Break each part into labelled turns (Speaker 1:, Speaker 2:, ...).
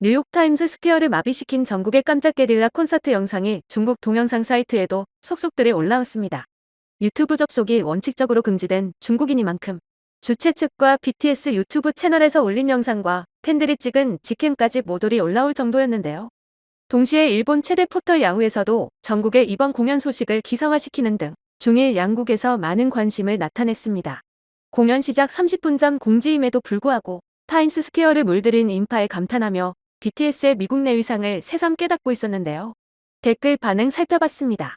Speaker 1: 뉴욕타임스 스퀘어를 마비시킨 전국의 깜짝 게릴라 콘서트 영상이 중국 동영상 사이트에도 속속들이 올라왔습니다. 유튜브 접속이 원칙적으로 금지된 중국인이만큼 주최 측과 BTS 유튜브 채널에서 올린 영상과 팬들이 찍은 직캠까지 모조리 올라올 정도였는데요. 동시에 일본 최대 포털 야후에서도 전국의 이번 공연 소식을 기사화시키는 등 중일 양국에서 많은 관심을 나타냈습니다. 공연 시작 30분 전 공지임에도 불구하고 타임스 스퀘어를 물들인 인파에 감탄하며 BTS의 미국 내 위상을 새삼 깨닫고 있었는데요. 댓글 반응 살펴봤습니다.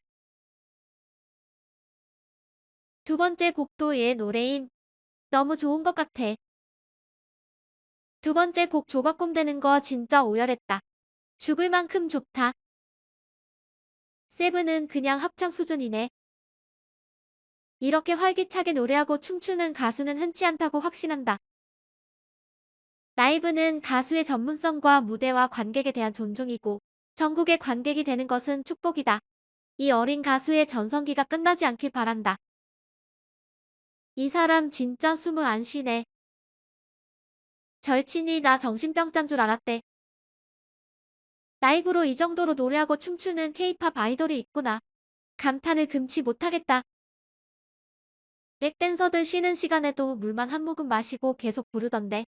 Speaker 2: 두 번째 곡도 얘 노래임. 너무 좋은 것 같아. 두 번째 곡 조바꿈 되는 거 진짜 오열했다. 죽을 만큼 좋다. 세븐은 그냥 합창 수준이네. 이렇게 활기차게 노래하고 춤추는 가수는 흔치 않다고 확신한다. 라이브는 가수의 전문성과 무대와 관객에 대한 존중이고 전국의 관객이 되는 것은 축복이다. 이 어린 가수의 전성기가 끝나지 않길 바란다. 이 사람 진짜 숨을 안 쉬네. 절친이 나 정신병자인 줄 알았대. 라이브로 이 정도로 노래하고 춤추는 케이팝 아이돌이 있구나. 감탄을 금치 못하겠다. 백댄서들 쉬는 시간에도 물만 한 모금 마시고 계속 부르던데.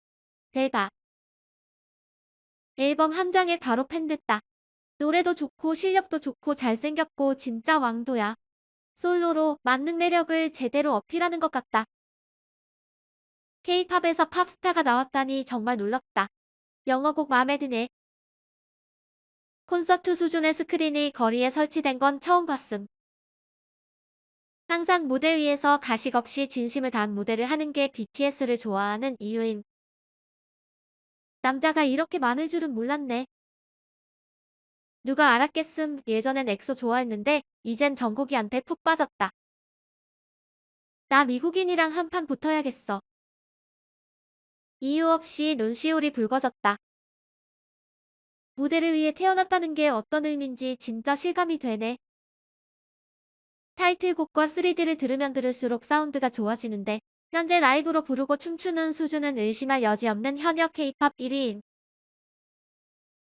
Speaker 2: 대박. 앨범 한 장에 바로 팬 됐다. 노래도 좋고 실력도 좋고 잘생겼고 진짜 왕도야. 솔로로 만능 매력을 제대로 어필하는 것 같다. K-팝에서 팝스타가 나왔다니 정말 놀랍다. 영어곡 마음에 드네. 콘서트 수준의 스크린이 거리에 설치된 건 처음 봤음. 항상 무대 위에서 가식 없이 진심을 다한 무대를 하는 게 BTS를 좋아하는 이유임. 남자가 이렇게 많을 줄은 몰랐네. 누가 알았겠음 예전엔 엑소 좋아했는데 이젠 정국이한테 푹 빠졌다. 나 미국인이랑 한판 붙어야겠어. 이유 없이 눈시울이 붉어졌다. 무대를 위해 태어났다는 게 어떤 의미인지 진짜 실감이 되네. 타이틀곡과 3D를 들으면 들을수록 사운드가 좋아지는데 현재 라이브로 부르고 춤추는 수준은 의심할 여지 없는 현역 K-팝 1위인.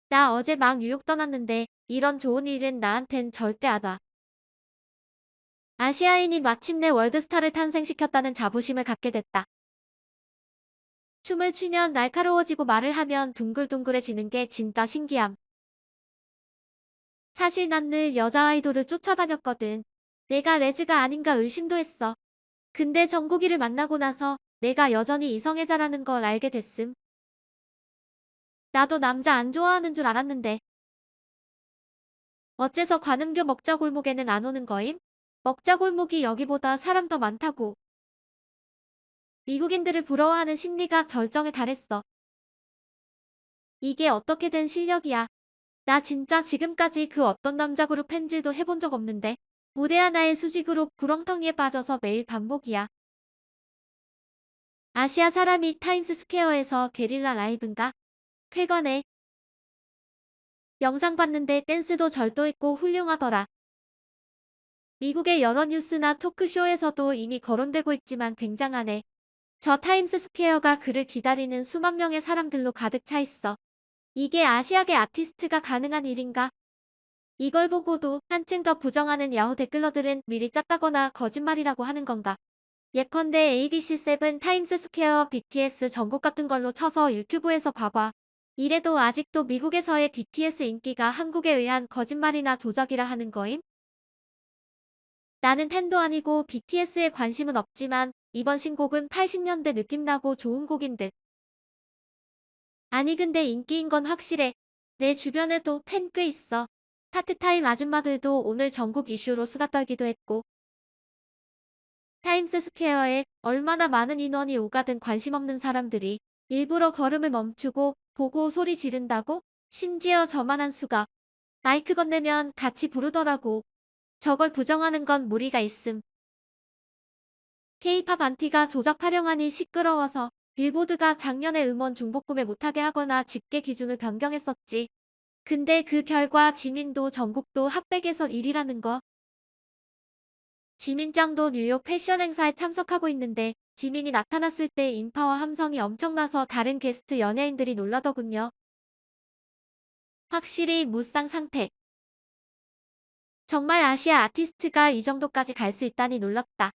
Speaker 2: 나 어제 막 뉴욕 떠났는데 이런 좋은 일은 나한텐 절대 안 와. 아시아인이 마침내 월드스타를 탄생시켰다는 자부심을 갖게 됐다. 춤을 추면 날카로워지고 말을 하면 둥글둥글해지는 게 진짜 신기함. 사실 난 늘 여자 아이돌을 쫓아다녔거든. 내가 레즈가 아닌가 의심도 했어. 근데 정국이를 만나고 나서 내가 여전히 이성애자라는 걸 알게 됐음. 나도 남자 안 좋아하는 줄 알았는데. 어째서 관음교 먹자 골목에는 안 오는 거임? 먹자 골목이 여기보다 사람 더 많다고. 미국인들을 부러워하는 심리가 절정에 달했어. 이게 어떻게 된 실력이야. 나 진짜 지금까지 그 어떤 남자 그룹 팬질도 해본 적 없는데 무대 하나의 수직으로 구렁텅이에 빠져서 매일 반복이야. 아시아 사람이 타임스 스퀘어에서 게릴라 라이브인가? 쾌거네. 영상 봤는데 댄스도 절도 있고 훌륭하더라. 미국의 여러 뉴스나 토크쇼에서도 이미 거론되고 있지만 굉장하네. 저 타임스 스퀘어가 그를 기다리는 수만 명의 사람들로 가득 차 있어. 이게 아시아계 아티스트가 가능한 일인가? 이걸 보고도 한층 더 부정하는 야후 댓글러들은 미리 짰다거나 거짓말이라고 하는 건가? 예컨대 ABC7 타임스 스퀘어 BTS 전국 같은 걸로 쳐서 유튜브에서 봐봐. 이래도 아직도 미국에서의 BTS 인기가 한국에 의한 거짓말이나 조작이라 하는 거임? 나는 팬도 아니고 BTS에 관심은 없지만 이번 신곡은 80년대 느낌 나고 좋은 곡인 듯. 아니 근데 인기인 건 확실해. 내 주변에도 팬 꽤 있어. 파트타임 아줌마들도 오늘 전국 이슈로 수다 떨기도 했고. 타임스 스퀘어에 얼마나 많은 인원이 오가든 관심 없는 사람들이 일부러 걸음을 멈추고 보고 소리 지른다고? 심지어 저만한 수가 마이크 건네면 같이 부르더라고. 저걸 부정하는 건 무리가 있음. K-팝 안티가 조작 타령하니 시끄러워서 빌보드가 작년에 음원 중복구매 못하게 하거나 집계 기준을 변경했었지. 근데 그 결과 지민도 전국도 핫백에서 1위라는 거. 지민짱도 뉴욕 패션 행사에 참석하고 있는데 지민이 나타났을 때 인파와 함성이 엄청나서 다른 게스트 연예인들이 놀라더군요. 확실히 무쌍 상태. 정말 아시아 아티스트가 이 정도까지 갈 수 있다니 놀랍다.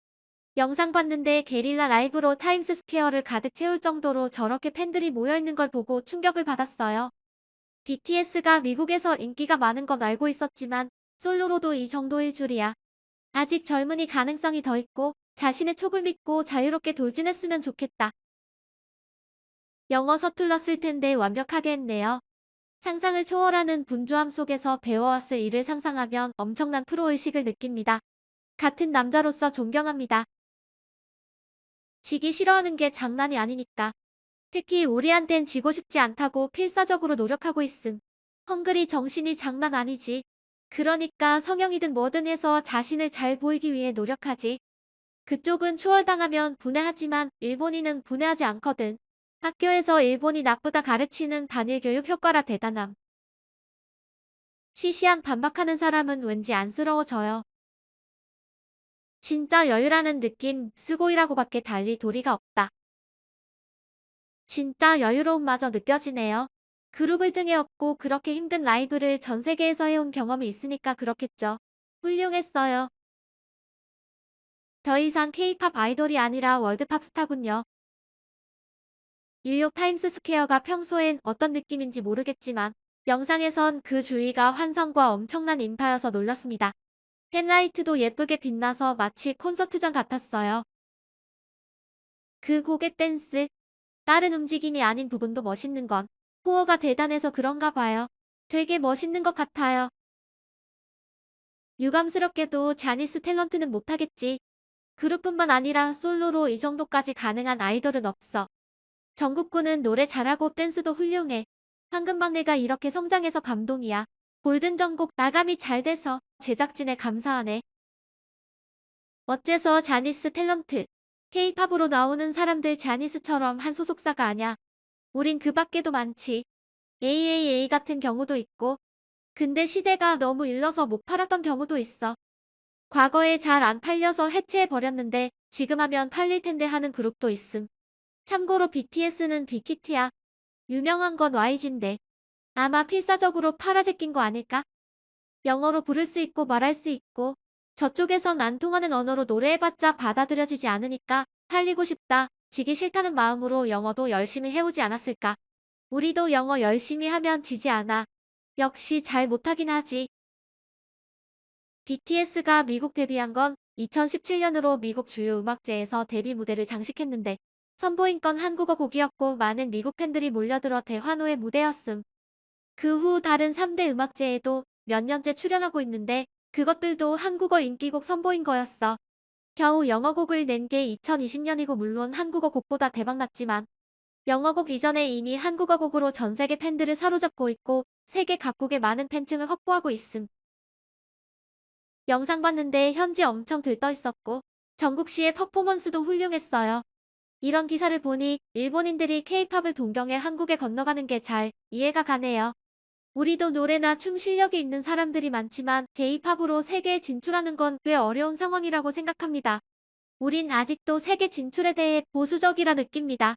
Speaker 2: 영상 봤는데 게릴라 라이브로 타임스 스퀘어를 가득 채울 정도로 저렇게 팬들이 모여있는 걸 보고 충격을 받았어요. BTS가 미국에서 인기가 많은 건 알고 있었지만 솔로로도 이 정도일 줄이야. 아직 젊으니 가능성이 더 있고 자신의 촉을 믿고 자유롭게 돌진했으면 좋겠다. 영어 서툴렀을 텐데 완벽하게 했네요. 상상을 초월하는 분주함 속에서 배워왔을 일을 상상하면 엄청난 프로의식을 느낍니다. 같은 남자로서 존경합니다. 지기 싫어하는 게 장난이 아니니까. 특히 우리한텐 지고 싶지 않다고 필사적으로 노력하고 있음. 헝그리 정신이 장난 아니지. 그러니까 성형이든 뭐든 해서 자신을 잘 보이기 위해 노력하지. 그쪽은 초월당하면 분해하지만 일본인은 분해하지 않거든. 학교에서 일본이 나쁘다 가르치는 반일 교육 효과라 대단함. 시시한 반박하는 사람은 왠지 안쓰러워져요. 진짜 여유라는 느낌, 쓰고이라고밖에 달리 도리가 없다. 진짜 여유로움마저 느껴지네요. 그룹을 등에 업고 그렇게 힘든 라이브를 전 세계에서 해온 경험이 있으니까 그렇겠죠. 훌륭했어요. 더 이상 케이팝 아이돌이 아니라 월드팝 스타군요. 뉴욕 타임스 스퀘어가 평소엔 어떤 느낌인지 모르겠지만 영상에선 그 주위가 환성과 엄청난 인파여서 놀랐습니다. 펜라이트도 예쁘게 빛나서 마치 콘서트장 같았어요. 그 곡의 댄스, 다른 움직임이 아닌 부분도 멋있는 건 코어가 대단해서 그런가 봐요. 되게 멋있는 것 같아요. 유감스럽게도 자니스 탤런트는 못하겠지. 그룹뿐만 아니라 솔로로 이 정도까지 가능한 아이돌은 없어. 정국군은 노래 잘하고 댄스도 훌륭해. 황금막내가 이렇게 성장해서 감동이야. 골든 전곡 마감이 잘 돼서 제작진에 감사하네. 어째서 자니스 탤런트. 케이팝으로 나오는 사람들 자니스처럼 한 소속사가 아냐. 우린 그 밖에도 많지. AAA 같은 경우도 있고. 근데 시대가 너무 일러서 못 팔았던 경우도 있어. 과거에 잘 안 팔려서 해체해버렸는데 지금 하면 팔릴 텐데 하는 그룹도 있음. 참고로 BTS는 빅히트야. 유명한 건 YG인데. 아마 필사적으로 팔아제낀 거 아닐까? 영어로 부를 수 있고 말할 수 있고 저쪽에선 안 통하는 언어로 노래해봤자 받아들여지지 않으니까 팔리고 싶다, 지기 싫다는 마음으로 영어도 열심히 해오지 않았을까. 우리도 영어 열심히 하면 지지 않아. 역시 잘 못하긴 하지. BTS가 미국 데뷔한 건 2017년으로 미국 주요 음악제에서 데뷔 무대를 장식했는데 선보인 건 한국어 곡이었고 많은 미국 팬들이 몰려들어 대환호의 무대였음. 그 후 다른 3대 음악제에도 몇 년째 출연하고 있는데 그것들도 한국어 인기곡 선보인 거였어. 겨우 영어곡을 낸 게 2020년이고 물론 한국어 곡보다 대박났지만 영어곡 이전에 이미 한국어 곡으로 전 세계 팬들을 사로잡고 있고 세계 각국의 많은 팬층을 확보하고 있음. 영상 봤는데 현지 엄청 들떠 있었고 정국 씨의 퍼포먼스도 훌륭했어요. 이런 기사를 보니 일본인들이 케이팝을 동경해 한국에 건너가는 게 잘 이해가 가네요. 우리도 노래나 춤 실력이 있는 사람들이 많지만 J-팝으로 세계에 진출하는 건 꽤 어려운 상황이라고 생각합니다. 우린 아직도 세계 진출에 대해 보수적이라 느낍니다.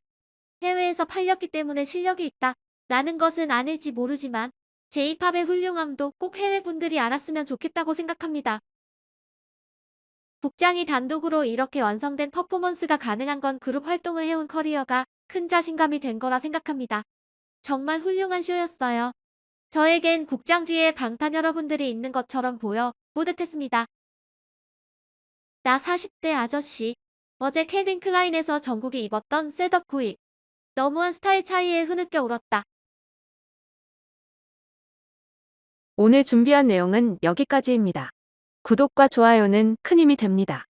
Speaker 2: 해외에서 팔렸기 때문에 실력이 있다. 라는 것은 아닐지 모르지만 J-팝의 훌륭함도 꼭 해외 분들이 알았으면 좋겠다고 생각합니다. 국장이 단독으로 이렇게 완성된 퍼포먼스가 가능한 건 그룹 활동을 해온 커리어가 큰 자신감이 된 거라 생각합니다. 정말 훌륭한 쇼였어요. 저에겐 국장 뒤에 방탄 여러분들이 있는 것처럼 보여 뿌듯했습니다. 나 40대 아저씨. 어제 켈빈 클라인에서 전국이 입었던 셋업 구입. 너무한 스타일 차이에 흐느껴 울었다.
Speaker 1: 오늘 준비한 내용은 여기까지입니다. 구독과 좋아요는 큰 힘이 됩니다.